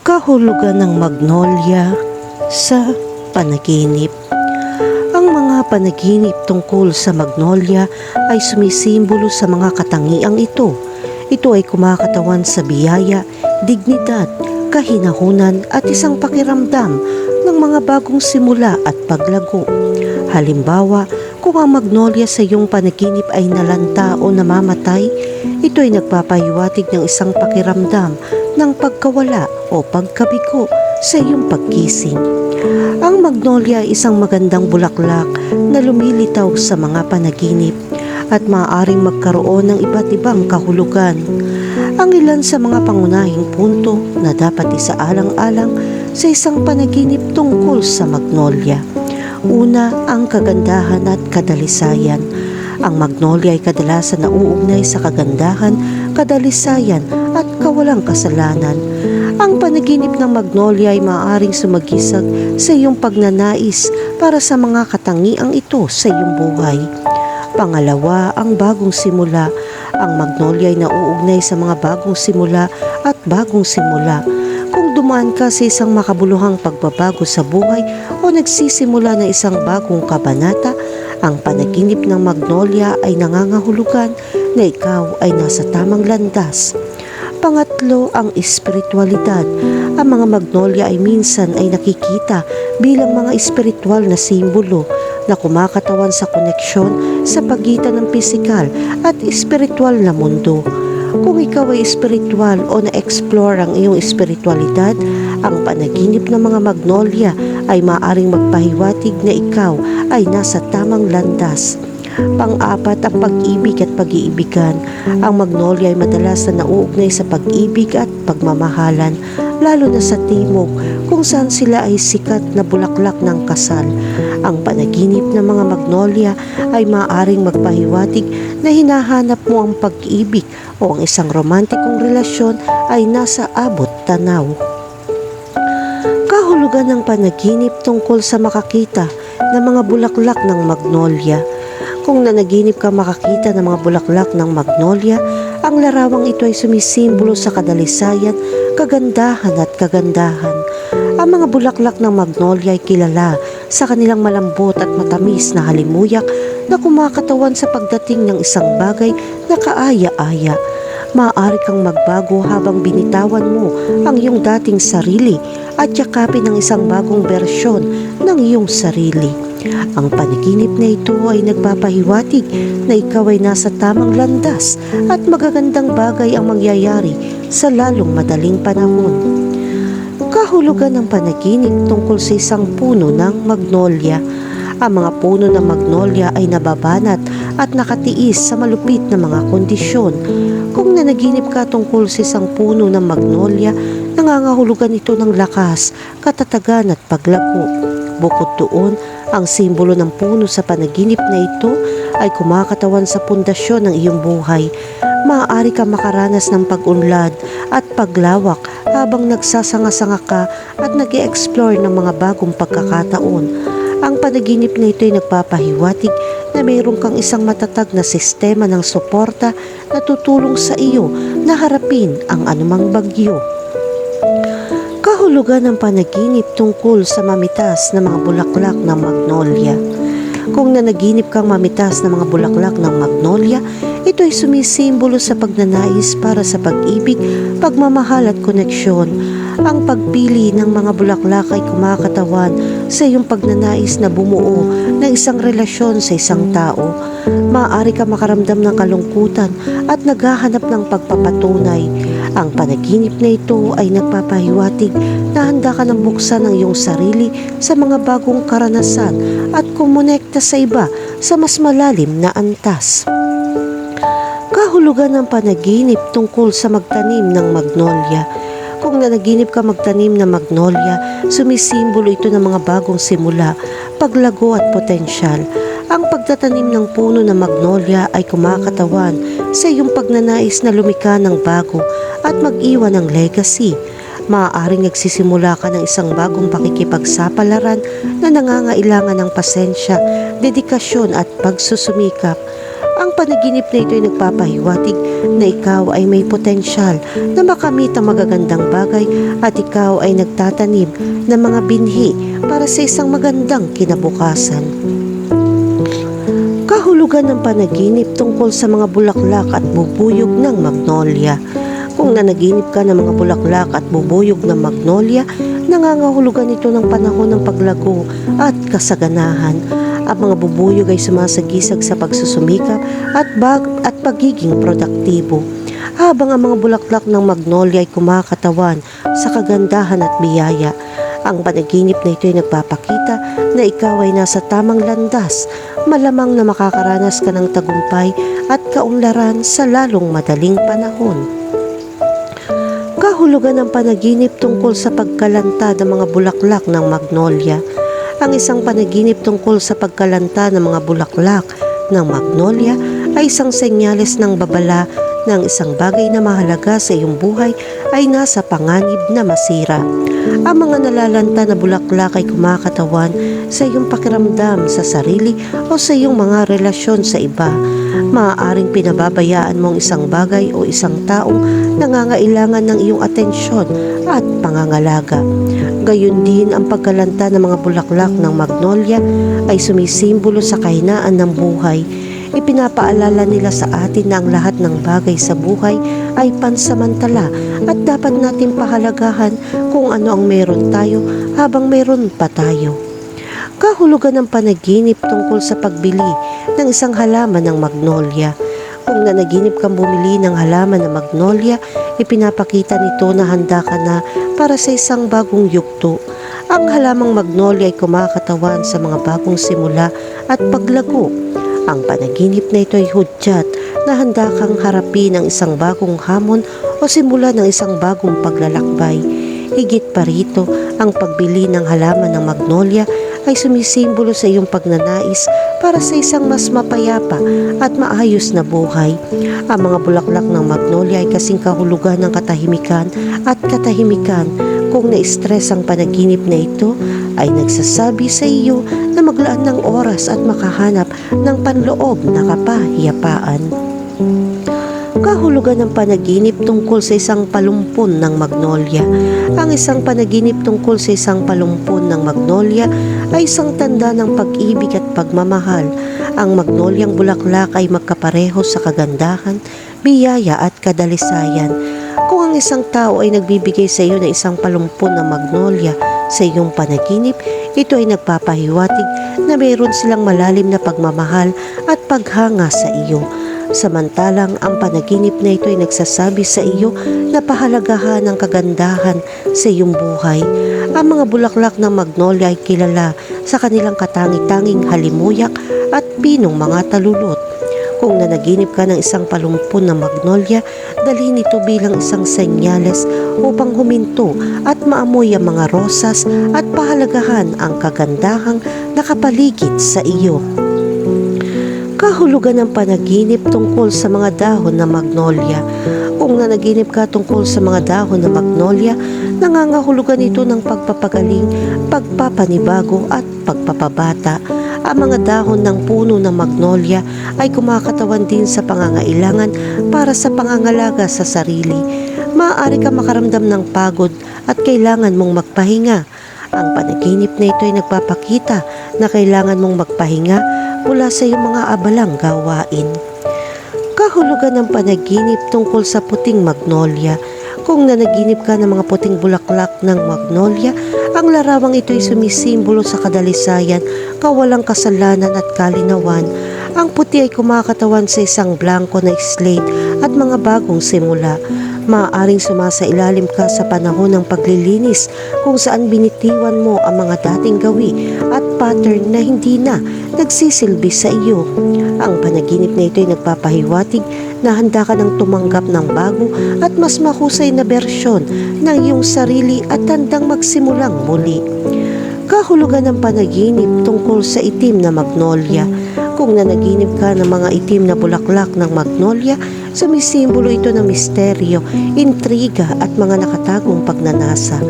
kahulugan ng magnolia sa panaginip. Ang mga panaginip tungkol sa magnolia ay sumisimbolo sa mga katangiang ito. Ito ay kumakatawan sa biyaya, dignidad, kahinahunan at isang pakiramdam ng mga bagong simula at paglago. Halimbawa, kung ang magnolia sa iyong panaginip ay nalanta o namamatay, ito ay nagpapahiwatig ng isang pakiramdam ng pagkawala o pagkabigo sa iyong pagkising. Ang magnolia ay isang magandang bulaklak na lumilitaw sa mga panaginip at maaaring magkaroon ng iba't ibang kahulugan. Ang ilan sa mga pangunahing punto na dapat isaalang-alang sa isang panaginip tungkol sa magnolia. Una, ang kagandahan at kadalisayan. Ang magnolia ay kadalasan nauugnay sa kagandahan, kadalisayan kawalang kasalanan. Ang panaginip ng magnolia ay maaaring sumagisag sa iyong pagnanais para sa mga katangiang ito sa iyong buhay. Pangalawa, ang bagong simula. Ang magnolia ay nauugnay sa mga bagong simula at bagong simula. Kung dumaan ka sa isang makabuluhang pagbabago sa buhay o nagsisimula ng isang bagong kabanata, ang panaginip ng magnolia ay nangangahulugan na ikaw ay nasa tamang landas. Pangatlo, ang espiritualidad. Ang mga magnolia ay minsan ay nakikita bilang mga espiritual na simbolo na kumakatawan sa koneksyon sa pagitan ng pisikal at espiritual na mundo. Kung ikaw ay espiritual o na-explore ang iyong espiritualidad, ang panaginip ng mga magnolia ay maaring magpahiwatig na ikaw ay nasa tamang landas. Pang-apat ang pag-ibig at pag-iibigan. Ang magnolia ay madalas na nauugnay sa pag-ibig at pagmamahalan, lalo na sa timog kung saan sila ay sikat na bulaklak ng kasal. Ang panaginip ng mga magnolia ay maaaring magpahiwatig na hinahanap mo ang pag-ibig o ang isang romantikong relasyon ay nasa abot tanaw. Kahulugan ng panaginip tungkol sa makakita ng mga bulaklak ng magnolia. Kung nanaginip ka makakita ng mga bulaklak ng magnolia, ang larawang ito ay sumisimbolo sa kadalisayan, kagandahan at kagandahan. Ang mga bulaklak ng magnolia ay kilala sa kanilang malambot at matamis na halimuyak na kumakatawan sa pagdating ng isang bagay na kaaya-aya. Maaari kang magbago habang binitawan mo ang iyong dating sarili at yakapin ang isang bagong bersyon ng iyong sarili. Ang panaginip na ito ay nagpapahiwatig na ikaw ay nasa tamang landas at magagandang bagay ang mangyayari sa lalong madaling panahon. Kahulugan ng panaginip tungkol sa isang puno ng magnolia. Ang mga puno ng magnolia ay nababanat at nakatiis sa malupit na mga kondisyon. Kung nanaginip ka tungkol sa isang puno ng magnolia, nangangahulugan ito ng lakas, katatagan at paglago. Bukod doon, ang simbolo ng puno sa panaginip na ito ay kumakatawan sa pundasyon ng iyong buhay. Maaari ka makaranas ng pag-unlad at paglawak habang nagsasanga-sanga ka at nag explore ng mga bagong pagkakataon. Ang panaginip na ito ay nagpapahiwatig na mayroon kang isang matatag na sistema ng suporta na tutulong sa iyo na harapin ang anumang bagyo. Kahulugan ng panaginip tungkol sa mamitas na mga bulaklak ng magnolia. Kung nanaginip kang mamitas na mga bulaklak ng magnolia, ito ay sumisimbolo sa pagnanais para sa pag-ibig, pagmamahal at koneksyon. Ang pagpili ng mga bulaklak ay kumakatawan sa iyong pagnanais na bumuo ng isang relasyon sa isang tao. Maaari ka makaramdam ng kalungkutan at naghahanap ng pagpapatunay. Ang panaginip na ito ay nagpapahiwatig na handa ka ng buksan ang iyong sarili sa mga bagong karanasan at kumonekta sa iba sa mas malalim na antas. Kahulugan ng panaginip tungkol sa magtanim ng magnolia. Kung nanaginip ka magtanim ng magnolia, sumisimbolo ito ng mga bagong simula, paglago at potensyal. Ang pagtatanim ng puno ng magnolia ay kumakatawan sa iyong pagnanais na lumika ng bago at mag-iwan ng legacy. Maaaring nagsisimula ka ng isang bagong pakikipagsapalaran na nangangailangan ng pasensya, dedikasyon at pagsusumikap. Ang panaginip na ito ay nagpapahiwatig na ikaw ay may potensyal na makamit ang magagandang bagay at ikaw ay nagtatanim ng mga binhi para sa isang magandang kinabukasan. Kahulugan ng panaginip tungkol sa mga bulaklak at bubuyog ng magnolia. Kung nanaginip ka ng mga bulaklak at bubuyog ng magnolia, nangangahulugan ito ng panahon ng paglago at kasaganahan. Ang mga bubuyog ay sumasagisag sa pagsusumikap at bag at pagiging produktibo. Habang ang mga bulaklak ng magnolia ay kumakatawan sa kagandahan at biyaya, ang panaginip na ito ay nagpapakita na ikaw ay nasa tamang landas, malamang na makakaranas ka ng tagumpay at kaunlaran sa lalong madaling panahon. Kahulugan ng panaginip tungkol sa pagkalanta ng mga bulaklak ng magnolia. Ang isang panaginip tungkol sa pagkalanta ng mga bulaklak ng magnolia ay isang senyales ng babala ng isang bagay na mahalaga sa iyong buhay ay nasa panganib na masira. Ang mga nalalanta na bulaklak ay kumakatawan sa iyong pakiramdam sa sarili o sa iyong mga relasyon sa iba. Maaaring pinababayaan mo ang isang bagay o isang taong nangangailangan ng iyong atensyon at pangangalaga. Gayun din ang pagkalanta ng mga bulaklak ng magnolia ay sumisimbolo sa kahinaan ng buhay. Ipinapaalala nila sa atin na ang lahat ng bagay sa buhay ay pansamantala at dapat natin pahalagahan kung ano ang meron tayo habang meron pa tayo. Kahulugan ng panaginip tungkol sa pagbili ng isang halaman ng magnolia. Kung nanaginip kang bumili ng halaman ng magnolia, ipinapakita nito na handa ka na para sa isang bagong yugto. Ang halamang magnolia ay kumakatawan sa mga bagong simula at paglago. Ang panaginip na ito ay hudyat na handa kang harapin ang isang bagong hamon o simula ng isang bagong paglalakbay. Higit pa rito, ang pagbili ng halaman ng magnolia ay sumisimbolo sa iyong pagnanais para sa isang mas mapayapa at maayos na buhay. Ang mga bulaklak ng magnolia ay kasing kahulugan ng katahimikan at katahimikan. Kung na-stress ang panaginip na ito, ay nagsasabi sa iyo na maglaan ng oras at makahanap ng panloob na kapahiyapaan. Kahulugan ng panaginip tungkol sa isang palumpon ng magnolia. Ang isang panaginip tungkol sa isang palumpon ng magnolia ay isang tanda ng pag-ibig at pagmamahal. Ang magnolyang bulaklak ay magkapareho sa kagandahan, biyaya at kadalisayan. Kung ang isang tao ay nagbibigay sa iyo ng isang palumpon ng magnolia sa iyong panaginip, ito ay nagpapahiwatig na mayroon silang malalim na pagmamahal at paghanga sa iyo. Samantalang ang panaginip na ito ay nagsasabi sa iyo na pahalagahan ng kagandahan sa iyong buhay. Ang mga bulaklak ng magnolia ay kilala sa kanilang katangi-tanging halimuyak at pinong mga talulot. Kung nanaginip ka ng isang palumpon ng magnolia, dalhin ito bilang isang senyales upang huminto at maamoy ang mga rosas at pahalagahan ang kagandahang nakapaligid sa iyo. Kahulugan ng panaginip tungkol sa mga dahon ng magnolia. Kung nanaginip ka tungkol sa mga dahon ng magnolia, nangangahulugan ito ng pagpapagaling, pagpapanibago at pagpapabata. Ang mga dahon ng puno ng magnolia ay kumakatawan din sa pangangailangan para sa pangangalaga sa sarili. Maaari ka makaramdam ng pagod at kailangan mong magpahinga. Ang panaginip na ito ay nagpapakita na kailangan mong magpahinga mula sa iyong mga abalang gawain. Kahulugan ng panaginip tungkol sa puting magnolia. Kung nanaginip ka ng mga puting bulaklak ng magnolia, ang larawang ito ay sumisimbolo sa kadalisayan, kawalang kasalanan at kalinawan. Ang puti ay kumakatawan sa isang blanco na slate at mga bagong simula. Maaaring sumasailalim ka sa panahon ng paglilinis kung saan binitiwan mo ang mga dating gawi at pattern na hindi na nagsisilbi sa iyo. Ang panaginip na ito ay nagpapahiwatig na handa ka ng tumanggap ng bago at mas mahusay na bersyon ng iyong sarili at handang magsimulang muli. Kahulugan ng panaginip tungkol sa itim na magnolia. Kung nanaginip ka ng mga itim na bulaklak ng magnolia, sumisimbolo ito ng misteryo, intriga at mga nakatagong pagnanasa.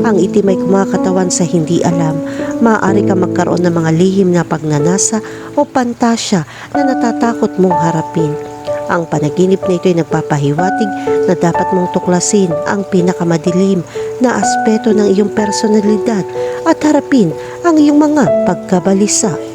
Ang itim ay kumakatawan sa hindi alam. Maaari ka magkaroon ng mga lihim na pagnanasa o pantasya na natatakot mong harapin. Ang panaginip na ito ay nagpapahiwatig na dapat mong tuklasin ang pinakamadilim na aspeto ng iyong personalidad at harapin ang iyong mga pagkabalisa.